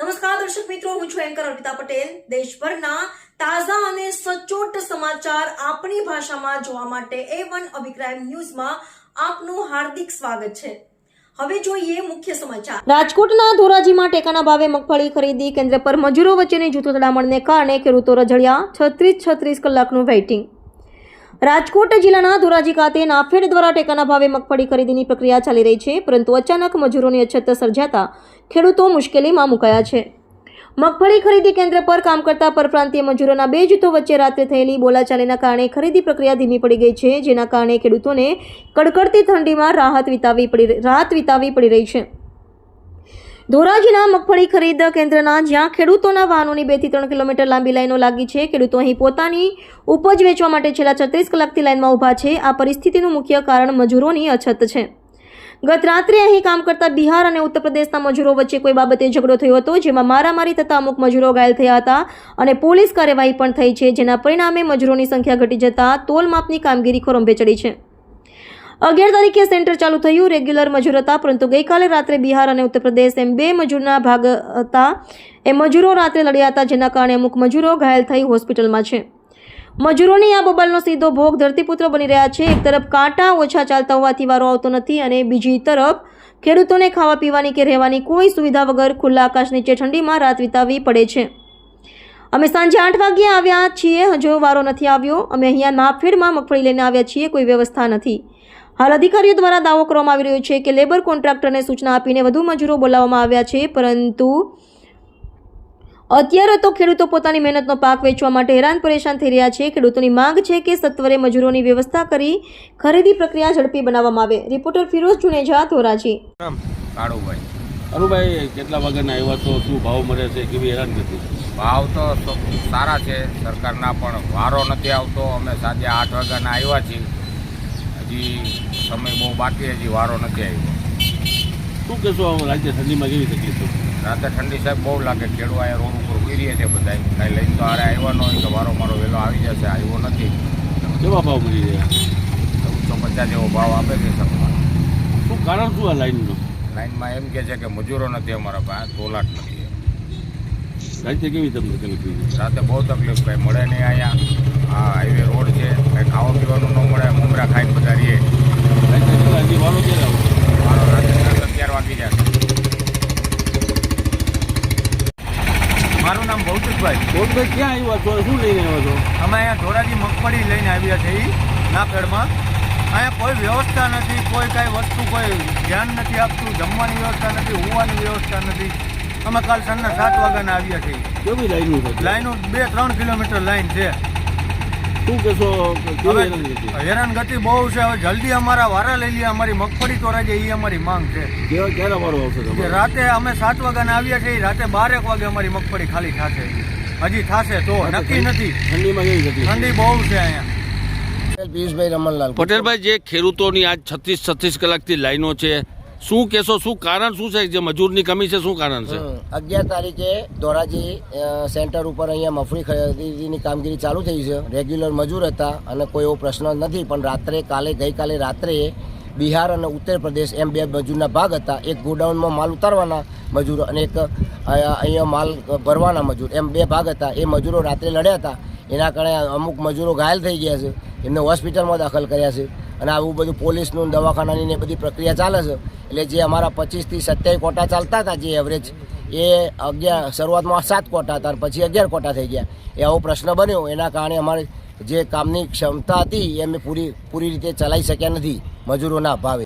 નમસ્કાર, દર્શક મિત્રો, હું છું એન્કર અર્પિતા પટેલ. દેશભરના તાજા અને સચોટ સમાચાર આપણી ભાષામાં જોવા માટે એ વન અભિપ્રાય ન્યૂઝમાં આપનું હાર્દિક સ્વાગત છે. હવે જોઈએ મુખ્ય સમાચાર. રાજકોટના ધોરાજીમાં ટેકાના ભાવે મગફળી ખરીદી કેન્દ્ર પર મજૂરો વચ્ચેની જૂથો તડામણને કારણે ખેડૂતો રજળ્યા છત્રીસ છત્રીસ કલાકનું વેઇટિંગ. રાજકોટ જિલ્લાના ધોરાજી ખાતે નાફેડ દ્વારા ટેકાના ભાવે મગફળી ખરીદીની પ્રક્રિયા ચાલી રહી છે, પરંતુ અચાનક મજૂરોની અછત સર્જાતા ખેડૂતો મુશ્કેલીમાં મુકાયા છે. મગફળી ખરીદી કેન્દ્ર પર કામ કરતા પરપ્રાંતીય મજૂરોના બે જૂથો વચ્ચે રાત્રે થયેલી બોલાચાલીના કારણે ખરીદી પ્રક્રિયા ધીમી પડી ગઈ છે, જેના કારણે ખેડૂતોને કડકડતી ઠંડીમાં રાહત વિતાવી પડી, રાહત વિતાવી પડી રહી છે. ધોરાજીના મગફળી ખરીદ કેન્દ્રના જ્યાં ખેડૂતોના વાહનોની બેથી ત્રણ કિલોમીટર લાંબી લાઈનો લાગી છે, ખેડૂતો અહીં પોતાની ઉપજ વેચવા માટે છેલ્લા છત્રીસ કલાકથી લાઈનમાં ઊભા છે. આ પરિસ્થિતિનું મુખ્ય કારણ મજૂરોની અછત છે. ગત રાત્રે અહીં કામ કરતા બિહાર અને ઉત્તર પ્રદેશના મજૂરો વચ્ચે કોઈ બાબતે ઝઘડો થયો હતો, જેમાં મારામારી થતા અમુક મજૂરો ઘાયલ થયા હતા અને પોલીસ કાર્યવાહી પણ થઈ છે, જેના પરિણામે મજૂરોની સંખ્યા ઘટી જતા તોલ માપની કામગીરી ખોરંભે ચડી છે. અગિયાર તારીખે સેન્ટર ચાલુ થયું. રેગ્યુલર મજૂર હતા, પરંતુ ગઈકાલે રાત્રે બિહાર અને ઉત્તર પ્રદેશ એમ બે મજૂરના ભાગ હતા. એ મજૂરો રાત્રે લડ્યા હતા, જેના કારણે અમુક મજૂરો ઘાયલ થઈ હોસ્પિટલમાં છે. મજૂરોની આ બબલનો સીધો ભોગ ધરતીપુત્રો બની રહ્યા છે. એક તરફ કાંટા ઓછા ચાલતા હોવાથી વારો આવતો નથી અને બીજી તરફ ખેડૂતોને ખાવા પીવાની કે રહેવાની કોઈ સુવિધા વગર ખુલ્લા આકાશ નીચે ઠંડીમાં રાત વિતાવવી પડે છે. અમે સાંજે આઠ વાગ્યે આવ્યા છીએ. હજુ વારો નથી આવ્યો. અમે અહીંયા નાફેડમાં મગફળી લઈને આવ્યા છીએ. કોઈ વ્યવસ્થા નથી. હાલ અધિકારીઓ દ્વારા દાવો કરવામાં આવી રહ્યો છે કે લેબર કોન્ટ્રાક્ટરને સૂચના આપીને વધુ મજૂરો બોલાવવામાં આવ્યા છે પરંતુ અત્યારે તો ખેડૂતો પોતાની મહેનતનો પાક વેચવા માટે હેરાન પરેશાન થઈ રહ્યા છે. ખેડૂતોની માંગ છે કે સત્વરે મજૂરોની વ્યવસ્થા કરી ખરીદી પ્રક્રિયા ઝડપી બનાવવામાં આવે. રિપોર્ટર ફિરોઝ જુનેજા ધોરાજી. કાળુભાઈ. અરુભાઈ કેટલા વાગ્યાના આવ્યા તો શું ભાવ મળે છે? કેવી હેરાન નથી ભાવ તો સારા છે. સરકારના પણ વારો નથી આવતો. અમે સાંજે આઠ વાગ્યાના આવ્યા છીએ. હજી સમય બહુ બાકી હજી વારો નથી આવ્યો. શું કહેશો રાજ્ય ઠંડીમાં કેવી તકલીફ રાતે ઠંડી સાહેબ બહુ લાગે ખેડૂત અહીંયા રોડ ઉપર ઊભી રહે છે બધા કાંઈ લઈને તો હારે આવ્યો ન હોય તો વારો મારો વહેલો આવી જશે આવ્યો નથી. કેવા ભાવ મળી રહ્યા? ચૌદસો પચાસ જેવો ભાવ આપે છે સરકાર. શું કારણ શું આ લાઈનનું? લાઈનમાં એમ કહે છે કે મજૂરો નથી અમારા પાસે તોલાટ નથી રાજ્ય કેવી તકલીફ રાતે બહુ તકલીફ કંઈ મળે નહીં અહીંયા. આ હાઈવે રોડ છે કંઈ ખાવા પીવાનું ન મળે મમરા ખાઈને બધા રહીએ રાજ્ય કેટલા હજી વારો ક્યારે આવશે મારો રાતે દસ અગિયાર વાગી જાય મારું નામ ભૌતિકભાઈ. ભૌતિકભાઈ ક્યાં આવ્યા છો? શું લઈને આવ્યા છો? અમે અહીંયા ધોરાજી મગફળી લઈને આવ્યા છે નાફેડમાં. અહીંયા કોઈ વ્યવસ્થા નથી કોઈ કાંઈ વસ્તુ કોઈ ધ્યાન નથી આપતું જમવાની વ્યવસ્થા નથી હોવાની વ્યવસ્થા નથી. અમે કાલ સાંજના સાત વાગ્યાના આવ્યા છીએ. કેવી લાઈનો લાઈનો બે ત્રણ કિલોમીટર લાઈન છે. શું કહેશો હેરાનગતિ બહુ છે. હવે જલ્દી અમારા વારા લઈ લઈએ. અમારી મગફળી તો રાજે એ અમારી માંગ છે. ક્યારે વારો આવશે રાતે અમે સાત વાગ્યાના આવ્યા છીએ રાતે બારેક વાગે અમારી મગફળી ખાલી થશે. હજી થશે તો નક્કી નથી. ઠંડીમાં કેવી ઠંડી બહુ છે અહીંયા. પિયુષભાઈ રમણલાલ પટેલભાઈ જે ખેડૂતોની આજ છત્રીસ છત્રીસ કલાકથી લાઈનો છે શું કહેશો, શું કારણ શું છે? જે મજૂરની કમી છે, શું કારણ છે? અગિયાર તારીખે ધોરાજી સેન્ટર ઉપર અહીંયા મફળી ખરીદીની કામગીરી ચાલુ થઈ છે. રેગ્યુલર મજૂર હતા અને કોઈ એવો પ્રશ્ન નથી, પણ રાત્રે, કાલે, ગઈકાલે રાત્રે બિહાર અને ઉત્તર પ્રદેશ એમ બે મજૂરના ભાગ હતા. એક ગોડાઉનમાં માલ ઉતારવાના મજૂર અને એક અહીંયા માલ ભરવાના મજૂર. એમ બે ભાગ હતા. એ મજૂરો રાત્રે લડ્યા હતા. એના કારણે અમુક મજૂરો ઘાયલ થઈ ગયા છે. એમને હોસ્પિટલમાં દાખલ કર્યા છે. અને આવું બધું પોલીસનું દવાખાનાની ને બધી પ્રક્રિયા ચાલે છે. એટલે જે અમારા પચીસથી સત્યાવીસ કોટા ચાલતા હતા, જે એવરેજ એ અગિયાર, શરૂઆતમાં સાત કોટા હતા પછી અગિયાર કોટા થઈ ગયા. એ આવો પ્રશ્ન બન્યો. એના કારણે અમારી જે કામની ક્ષમતા હતી, એ અમે પૂરી પૂરી રીતે ચલાવી શક્યા નથી મજૂરોના અભાવે.